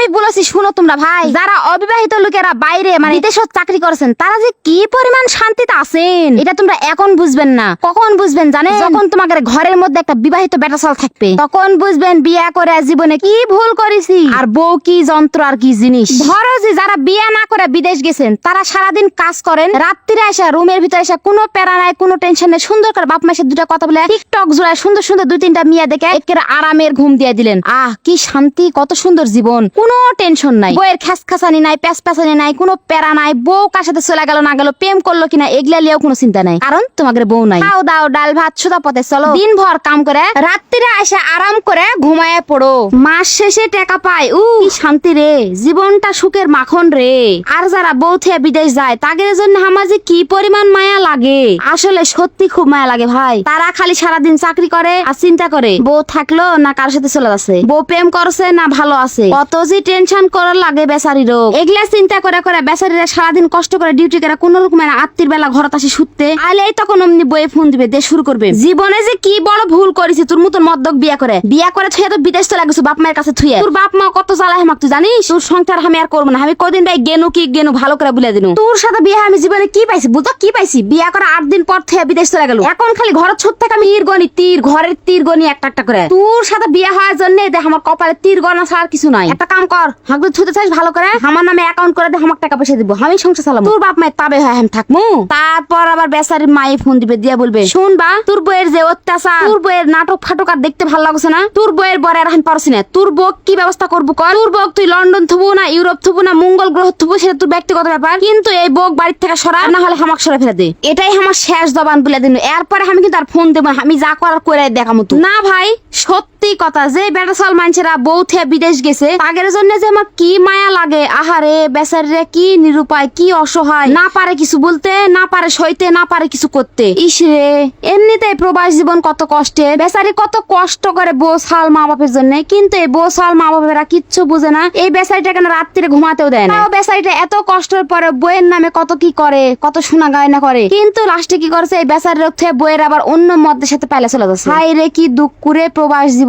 আমি বলেছি শুনো তোমরা ভাই যারা অবিবাহিত লোকেরা বাইরে মানে বিদেশত চাকরি করেছেন তারা যে কি পরিমাণ শান্তিতে আছেন এটা তোমরা এখন বুঝবেন না। কখন বুঝবেন জানেন? যখন তোমাদের ঘরের মধ্যে একটা বিবাহিত বেটাসাল থাকবে তখন বুঝবেন বিয়া করে জীবনে কি ভুল করেছি। আর বউ কি যন্ত্র আর কি জিনিস। ধরো যে যারা বিয়া না করে বিদেশ গেছেন তারা সারাদিন কাজ করেন রাত্রিরে আসা রুমের ভিতরে এসে কোনো প্যারা নাই কোনো টেনশন নেই সুন্দর করে বাপ মাসের দুটা কথা বলে টিকটক জোড়ায় সুন্দর সুন্দর দুই তিনটা মিয়া দেখে একের আরামের ঘুম দিয়ে দিলেন। আহ কি শান্তি কত সুন্দর জীবন। কোনো টেনশন নাই। বইয়ের খ্যাস খাসানি নাই প্যাস প্যাসানি নাই, কোনো প্যারা নাই, বউ কার সাথে চলে গেল, না গেল, প্রেম করল কিনা, এগুলা লিয়েও কোনো চিন্তা নাই। কারণ তোমাদের বউ নাই। খাও, দাও, ডাল, ভাত সুদা পথে চলো। দিনভর কাম করে, রাত্রিরে এসে আরাম করে ঘুমায় পড়ো। মাস শেষে টাকা পায়। উ শান্তি রে। জীবনটা সুখের মাখন রে। আর যারা বউ থেকে বিদেশ যায়, তাদের জন্য আমার যে কি পরিমাণ মায়া লাগে। আসলে সত্যি খুব মায়া লাগে ভাই। তারা খালি সারাদিন চাকরি করে আর চিন্তা করে, বউ থাকল না কার সাথে চলে যাচ্ছে। বউ প্রেম করছে না ভালো আছে। কত যে টেনশন করার লাগে বেচারিরও এগুলা চিন্তা করে করে বেচারিরা সারাদিন কষ্ট করে ডিউটি করে কোন রকমের আত্মীর বেলা ঘরত আসি শুতে আইলেই তখন অমনি বয়ে ফোন দিবে, দিয়ে শুরু করবে। জীবনে যে কি বড় ভুল করেছি, তোর মতন মদ্যক বিয়া করে। বিয়া করে থুয়ে তো বিদেশ চলে গেছো, বাপ মায়ের কাছে থুয়ে। তোর বাপ মা কত জ্বালায় আমাকে তুই জানিস? তোর সংসার আমি আর করব না। আমি কদিন ভাই গেনু কি গেনু ভালো করে বলে দিনু। তোর সাথে বিয়ে আমি জীবনে কি পাইছি? বুঝো কি পাইছি? বিয়া করে আট দিন পর থেকে বিদেশ চলে গেল। এখন খালি ঘরের ছোট থেকে আমি তীর গনি তীর, ঘরের তীর গনি একটা একটা করে। তোর সাথে বিয়ে হওয়ার জন্য দেখ, আমার কপালে তীর গনা ছাড়া কিছু নাই। একটা কাম কর। হাগু ছুতে চাইস ভালো করে? আমার নামে অ্যাকাউন্ট করে দে আমার টাকা পয়সা দিব। আমি সংসার চালাবো। তোর বাপ মায়ের তাবে হয় আমি থাকব তারপর আবার বেচারির মায়ে ফোন দিবে দিয়া বলবে শুন বা তোর বইয়ের যে অত্যাচার তোর বইয়ের নাটক ফাটক আর দেখতে ভালো লাগছে না? তোর বইয়ের বরে আর আমি পারছি না। তোর বউ কি ব্যবস্থা করব কর? তোর বউ তুই লন্ডন থবু না ইউরোপ থবু না মঙ্গল গ্রহ থবু সেটা তোর ব্যক্তিগত ব্যাপার। কিন্তু এই বউ বাড়ির থেকে সরা না হলে হামাক সরে ফেলে দে। এটাই আমার শেষ জবান বলে দিন এরপরে আমি কিন্তু আর ফোন দেবো আমি যা করার করে দেখামো তো না ভাই সত্যি কথা যে বেটাসাল মানুষেরা বউ থেকে বিদেশ গেছে তাদের জন্য যে আমার কি মায়া লাগে, আহারে বেচারিরা কি নিরুপায়, কি অসহায়, না পারে কিছু বলতে, না পারে সইতে, না পারে কিছু করতে। ইস রে, এমনিতেই প্রবাস জীবন কত কষ্টের বেচারি কত কষ্ট করে বউ সাল মা বাপের জন্য, কিন্তু এই বউ সাল মা বাপেরা কিচ্ছু বুঝে না, এই বেচারিটা কেন রাত্রিরে ঘুমাতেও দেয় না। বেচারিটা এত কষ্টের পরে বইয়ের নামে কত কি করে, কত শোনা গায়না করে, কিন্তু লাস্টে কি করছে, এই বেচারির বইয়ের আবার অন্য মদের সাথে পাইলে চলে যাচ্ছে। হাই রে, কি দুঃখ করে প্রবাস জীবন।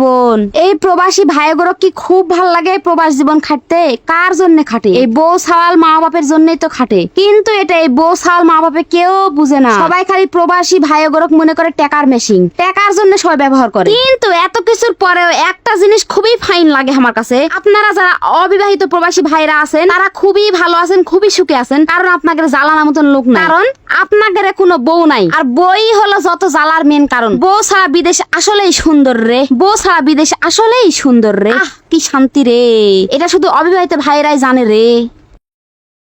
এই প্রবাসী ভাইগরক কি খুব ভালো লাগে প্রবাস জীবন খাটতে? কার জন্য খাটে? এই বউ সাল মা বাপের জন্যই তো খাটে। কিন্তু এটা এই বউ সাল মা বাপে কেউ বুঝে না। সবাই খালি প্রবাসী ভাইগরক মনে করে টেকার মেশিন। টেকার জন্য সবাই ব্যবহার করে। কিন্তু এত কিছুর পরেও একটা জিনিস খুবই ফাইন লাগে আমার কাছে। আপনারা যারা অবিবাহিত প্রবাসী ভাইরা আছেন তারা খুবই ভালো আছেন খুবই সুখে আছেন। কারণ আপনাদের জ্বালানোর মতন লোক নাই। কারণ আপনাদের কোনো বউ নাই। আর বই হলো যত জ্বালার মেন কারণ। বউ ছাড়া বিদেশ আসলেই সুন্দর রে। বউ ছাড়া বিদেশ আসলেই সুন্দর রে। কি শান্তি রে। এটা শুধু অবিবাহিত ভাইরাই জানে রে।